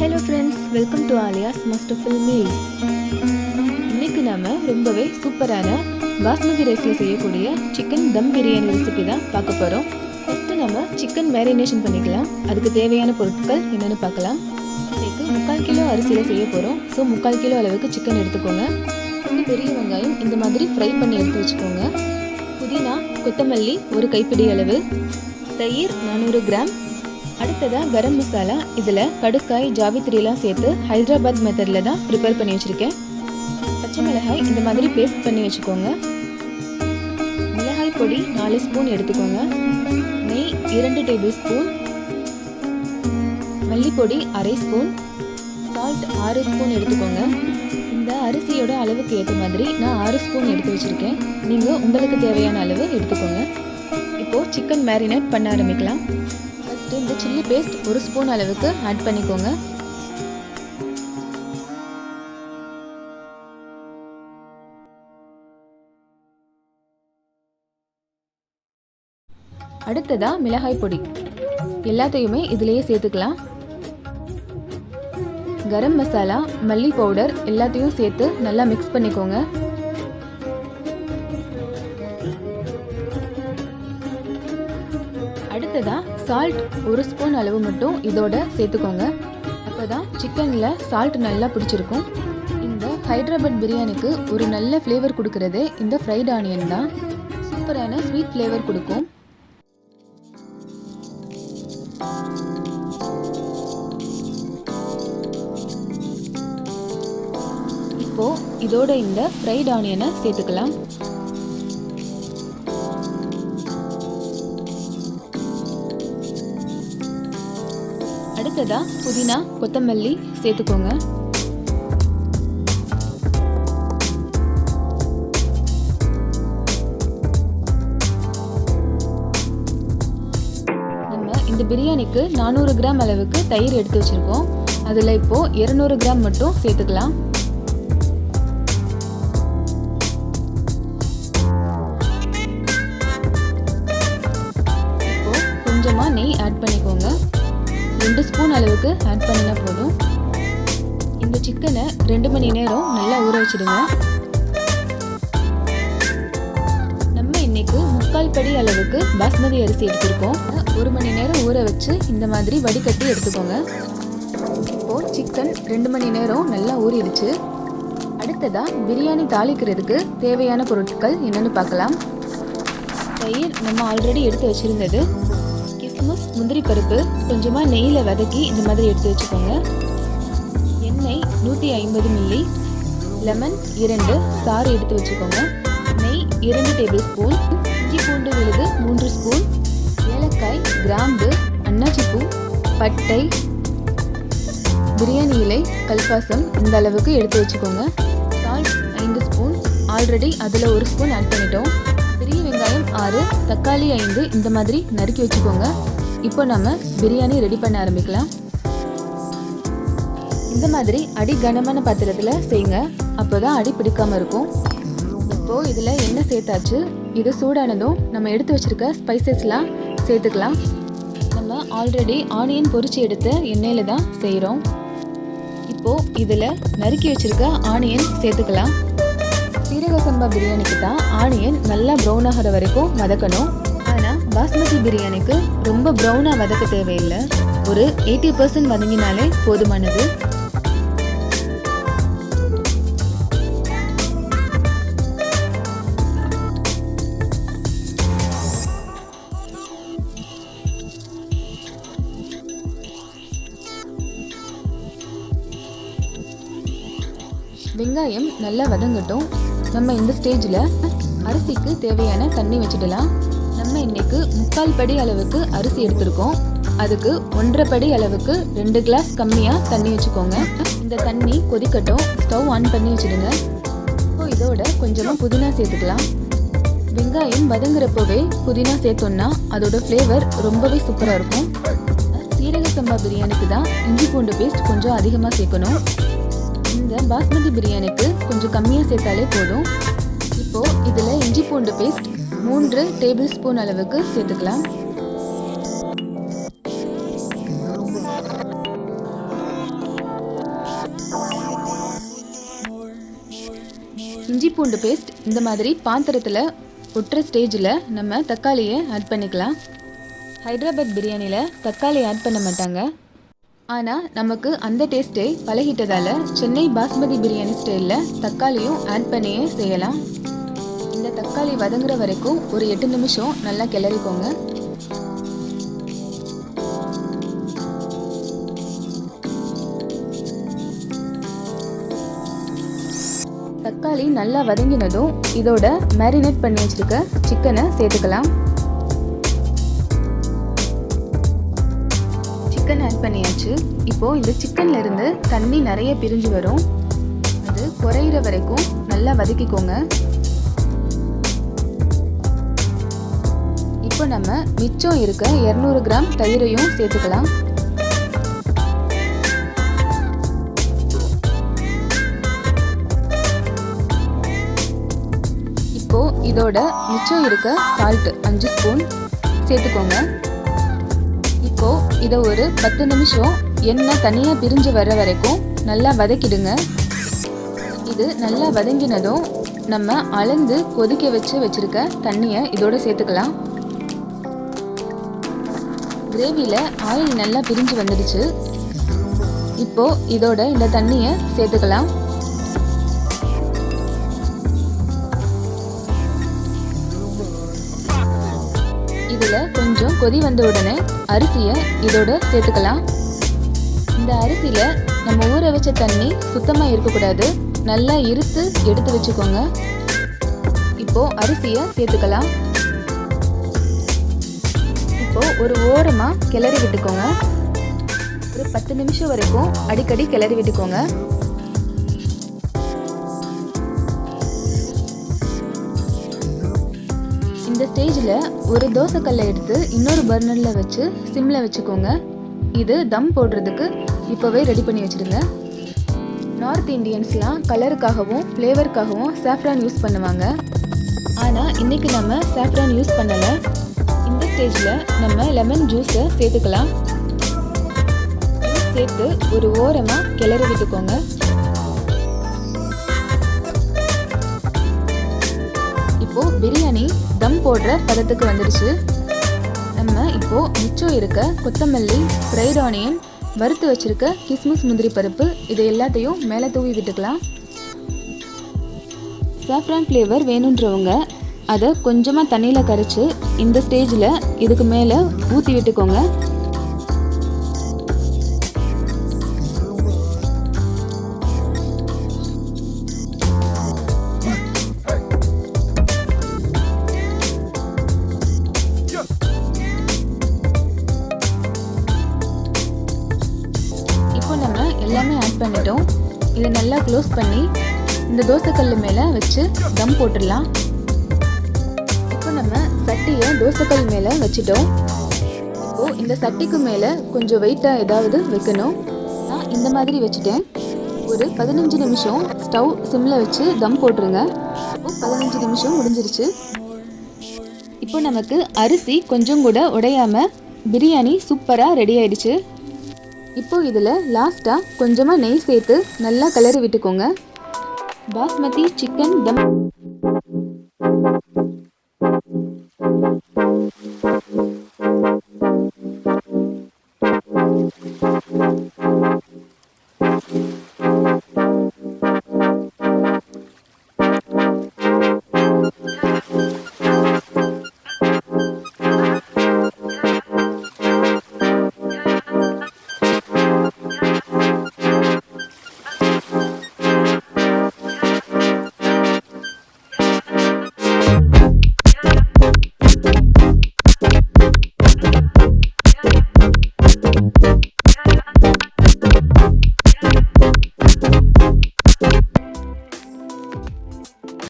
Hello friends welcome to Aliya's must fill meals இன்னைக்கு நாம ரொம்பவே சூப்பரான பாஸ்மதி ரைஸில் செய்யக்கூடிய சிக்கன் தம் பிரியாணி ரெசிபி தான் பார்க்க போகிறோம் ஃபஸ்ட்டு நம்ம சிக்கன் மேரினேஷன் பண்ணிக்கலாம். அதுக்கு தேவையான பொருட்கள் என்னென்னு பார்க்கலாம். இன்னைக்கு முக்கால் கிலோ அரிசியில் செய்ய போகிறோம் ஸோ முக்கால் கிலோ அளவுக்கு சிக்கன் எடுத்துக்கோங்க. ரெண்டு பெரிய வெங்காயம் இந்த மாதிரி ஃப்ரை பண்ணி எடுத்து வச்சுக்கோங்க. புதினா கொத்தமல்லி ஒரு கைப்பிடி அளவு. தயிர் நானூறு கிராம். அடுத்ததாக கரம் மசாலா. இதில் கடுக்காய் ஜாவித்திரியெல்லாம் சேர்த்து ஹைதராபாத் மெத்தடில் தான் ப்ரிப்பேர் பண்ணி வச்சுருக்கேன். பச்சை மிளகாய் இந்த மாதிரி பேஸ்ட் பண்ணி வச்சுக்கோங்க. மிளகாய் பொடி நாலு ஸ்பூன் எடுத்துக்கோங்க. நெய் இரண்டு டேபிள் ஸ்பூன் மல்லிப்பொடி அரை ஸ்பூன் சால்ட் ஆறு ஸ்பூன் எடுத்துக்கோங்க. இந்த அரிசியோட அளவுக்கு ஏற்ற மாதிரி நான் ஆறு ஸ்பூன் எடுத்து வச்சுருக்கேன். நீங்கள் உங்களுக்கு தேவையான அளவு எடுத்துக்கோங்க. இப்போது சிக்கன் மேரினேட் பண்ண ஆரம்பிக்கலாம். ஃபஸ்ட்டு இந்த சில்லி பேஸ்ட் ஒரு ஸ்பூன் அளவுக்கு ஆட் பண்ணிக்கோங்க. அடுத்ததா மிளகாய் பொடி. எல்லாத்தையுமே இதுலேயே சேர்த்துக்கலாம். கரம் மசாலா மல்லி பவுடர் எல்லாத்தையும் சேர்த்து நல்லா மிக்ஸ் பண்ணிக்கோங்க. சால்ட் ஒரு ஸ்பூன் அளவு மட்டும் இதோட சேர்த்துக்கோங்க. அப்போ தான் சிக்கனில் சால்ட் நல்லா பிடிச்சிருக்கும். இந்த ஹைதராபாத் பிரியாணிக்கு ஒரு நல்ல ஃப்ளேவர் கொடுக்குறதே இந்த ஃப்ரைட் ஆனியன் தான். சூப்பரான ஸ்வீட் ஃப்ளேவர் கொடுக்கும். இப்போ இதோட இந்த ஃப்ரைட் ஆனியனை சேர்த்துக்கலாம். அடுத்ததா புதினா கொத்தமல்லி சேர்த்துக்கோங்க. நம்ம இந்த பிரியாணிக்கு நானூறு கிராம் அளவுக்கு தயிர் எடுத்து வச்சிருக்கோம். அதில் இப்போ இருநூறு கிராம் மட்டும் சேர்த்துக்கலாம். இப்போ கொஞ்சமாக நெய் ஆட் பண்ணிக்கோங்க. ரெண்டு ஸ்பூன் அளவுக்கு ஆட் பண்ணினா போதும். இந்த சிக்கனை ரெண்டு மணி நேரம் நல்லா ஊற வச்சிடுங்க. நம்ம இன்னைக்கு முக்கால் படி அளவுக்கு பாஸ்மதி அரிசி எடுத்திருக்கோம். ஒரு மணி நேரம் ஊற வச்சு இந்த மாதிரி வடிகட்டி எடுத்துக்கோங்க. இப்போ சிக்கன் ரெண்டு மணி நேரம் நல்லா ஊறிடுச்சு. அடுத்ததாக பிரியாணி தாளிக்கிறதுக்கு தேவையான பொருட்கள் என்னென்னு பார்க்கலாம். தயிர் நம்ம ஆல்ரெடி எடுத்து வச்சுருந்தது. முந்திரி பருப்பு கொஞ்சமாக நெய்யில் வதக்கி இந்த மாதிரி எடுத்து வச்சுக்கோங்க. எண்ணெய் நூற்றி ஐம்பது மில்லி லெமன் இரண்டு சாறு எடுத்து வச்சுக்கோங்க. நெய் இரண்டு டேபிள் ஸ்பூன் இஞ்சி பூண்டு விழுது மூன்று ஸ்பூன் ஏலக்காய் கிராம்பு அன்னாச்சிப்பூ பட்டை பிரியாணி இலை கல்பாசம் இந்த அளவுக்கு எடுத்து வச்சுக்கோங்க. சால்ட் ஐந்து ஸ்பூன் ஆல்ரெடி அதில் ஒரு ஸ்பூன் ஆட் பண்ணிட்டோம். பெரிய வெங்காயம் ஆறு தக்காளி ஐந்து இந்த மாதிரி நறுக்கி வச்சுக்கோங்க. இப்போ நம்ம பிரியாணி ரெடி பண்ண ஆரம்பிக்கலாம். இந்த மாதிரி அடி கனமான பாத்திரத்தில் செய்யுங்க அப்போ தான் அடி பிடிக்காமல் இருக்கும். இப்போது இதில் எண்ணெய் சேர்த்தாச்சு. இது சூடானதும் நம்ம எடுத்து வச்சுருக்க ஸ்பைசஸ்லாம் சேர்த்துக்கலாம். நம்ம ஆல்ரெடி ஆனியன் பொரிச்சு எடுத்த எண்ணெயில் தான் செய்கிறோம் இப்போது இதில் நறுக்கி வச்சுருக்க ஆனியன் சேர்த்துக்கலாம். சீரக சம்பா பிரியாணிக்கு தான் ஆனியன் நல்லா ப்ரௌன் ஆகிற வரைக்கும் வதக்கணும். பாஸ்மதி பிரியாணிக்கு ரொம்ப ப்ரௌனாக வதக்க தேவையில்லை. ஒரு எயிட்டி பர்சன்ட் வதங்கினாலே போதுமானது. வெங்காயம் நல்லா வதங்கட்டும். நம்ம இந்த ஸ்டேஜில் அரிசிக்கு தேவையான தண்ணி வச்சிடலாம். நம்ம முக்கால் படி அளவுக்கு அரிசி எடுத்திருக்கோம். அதுக்கு ஒன்றரை படி அளவுக்கு ரெண்டு கிளாஸ் கம்மியாக தண்ணி வச்சுக்கோங்க. இந்த தண்ணி கொதிக்கட்டும். ஸ்டவ் ஆன் பண்ணி வச்சுடுங்க. இப்போ இதோட கொஞ்சமாக புதினா சேர்த்துக்கலாம். வெங்காயம் வதங்குறப்பவே புதினா சேர்த்தோம்னா அதோட ஃப்ளேவர் ரொம்பவே சூப்பராக இருக்கும். சீரக சம்பா பிரியாணிக்கு தான் இஞ்சி பூண்டு பேஸ்ட் கொஞ்சம் அதிகமாக சேர்க்கணும். இந்த பாஸ்மதி பிரியாணிக்கு கொஞ்சம் கம்மியாக சேர்த்தாலே போதும். இப்போது இதில் இஞ்சி பூண்டு பேஸ்ட் மூன்று டேபிள் ஸ்பூன் அளவுக்கு சேர்த்துக்கலாம். இஞ்சி பூண்டு பேஸ்ட் இந்த மாதிரி பாத்திரத்தில் ஒட்டுற ஸ்டேஜில் நம்ம தக்காளியை ஆட் பண்ணிக்கலாம். ஹைதராபாத் பிரியாணியில் தக்காளி ஆட் பண்ண மாட்டாங்க. ஆனால் நமக்கு அந்த டேஸ்ட்டே பழகிட்டதால் சென்னை பாஸ்மதி பிரியாணி ஸ்டைலில் தக்காளியும் ஆட் பண்ணியே செய்யலாம். தக்காளி வதங்குற வரைக்கும் ஒரு எட்டு நிமிஷம் நல்லா கிளறிக்கோங்க. தக்காளி நல்லா வதங்கினதும் இதோட மேரினேட் பண்ணி வச்சிருக்க சிக்கனை சேர்த்துக்கலாம். சிக்கன் ஆட் பண்ணியாச்சு. இப்போ இந்த சிக்கன்ல இருந்து தண்ணி நிறைய பிரிஞ்சு வரும். அது குறையிற வரைக்கும் நல்லா வதக்கிக்கோங்க. இப்போ நம்ம மிச்சம் இருக்க இரநூறு கிராம் தயிரையும் சேர்த்துக்கலாம். இப்போ இதோட மிச்சம் இருக்க சால்ட் அஞ்சு ஸ்பூன் சேர்த்துக்கோங்க. இப்போ இதை ஒரு பத்து நிமிஷம் எண்ணெய் தனியாக பிரிஞ்சு வர்ற வரைக்கும் நல்லா வதக்கிடுங்க. இது நல்லா வதங்கினதும் நம்ம அளந்து கொதிக்க வச்சு வச்சுருக்க தண்ணியை இதோட சேர்த்துக்கலாம். கிரேவியில் ஆயில் நல்லா பிரிஞ்சு வந்துடுச்சு. இப்போ இதோட இந்த தண்ணியை சேர்த்துக்கலாம். இதில் கொஞ்சம் கொதி வந்த உடனே அரிசியை இதோட சேர்த்துக்கலாம். இந்த அரிசியில் நம்ம ஊற வச்ச தண்ணி சுத்தமாக இருக்கக்கூடாது. நல்லா இருத்து எடுத்து வச்சுக்கோங்க. இப்போ அரிசியை சேர்த்துக்கலாம். இப்போ ஒரு ஓரமாக கிளறி விட்டுக்கோங்க. ஒரு பத்து நிமிஷம் வரைக்கும் அடிக்கடி கிளறி விட்டுக்கோங்க. இந்த ஸ்டேஜில் ஒரு தோசைக்கல்லை எடுத்து இன்னொரு பர்னரில் வச்சு சிம்மில் வச்சுக்கோங்க. இது தம் போடுறதுக்கு இப்போவே ரெடி பண்ணி வச்சுருங்க நார்த் இந்தியன்ஸ்லாம் கலருக்காகவும் ஃப்ளேவருக்காகவும் சாஃப்ரான் யூஸ் பண்ணுவாங்க. ஆனால் இன்றைக்கி நம்ம சாஃப்ரான் யூஸ் பண்ணலை. இந்த ஸ்டேஜில் நம்ம லெமன் ஜூஸை சேர்த்துக்கலாம். சேர்த்து ஒரு ஓரமாக கிளறி விட்டுக்கோங்க. இப்போது பிரியாணி தம் போடுற பதத்துக்கு வந்துடுச்சு நம்ம இப்போது மிச்சம் இருக்க கொத்தமல்லி ஃப்ரைட் ஆனியன் வறுத்து வச்சுருக்க கிஸ்மிஸ் முந்திரி பருப்பு இது எல்லாத்தையும் மேலே தூவி விட்டுக்கலாம். சாஃப்ரான் ஃப்ளேவர் வேணுன்றவங்க அதை கொஞ்சமாக தண்ணியில் கரைச்சி இந்த ஸ்டேஜில் இதுக்கு மேலே ஊற்றி விட்டுக்கோங்க. இப்போ நம்ம எல்லாமே ஆட் பண்ணிட்டோம். இதை நல்லா க்ளோஸ் பண்ணி இந்த தோசைக்கல் மேலே வச்சு தம் போட்டுடலாம். சட்டியை தோசைக்கல் மேலே வச்சிட்டோம்? இப்போது இந்த சட்டிக்கு மேலே கொஞ்சம் வெயிட்டாக ஏதாவது வைக்கணும். நான் இந்த மாதிரி வச்சுட்டேன். ஒரு பதினஞ்சு நிமிஷம் ஸ்டவ் சிம்மில் வச்சு தம் போட்டுருங்க. இப்போ பதினஞ்சு நிமிஷம் முடிஞ்சிருச்சு. இப்போ நமக்கு அரிசி கொஞ்சம் கூட உடையாம பிரியாணி சூப்பராக ரெடி ஆயிடுச்சு. இப்போ இதில் லாஸ்ட்டாக கொஞ்சமாக நெய் சேர்த்து நல்லா கிளறி விட்டுக்கோங்க. பாஸ்மதி சிக்கன் தம்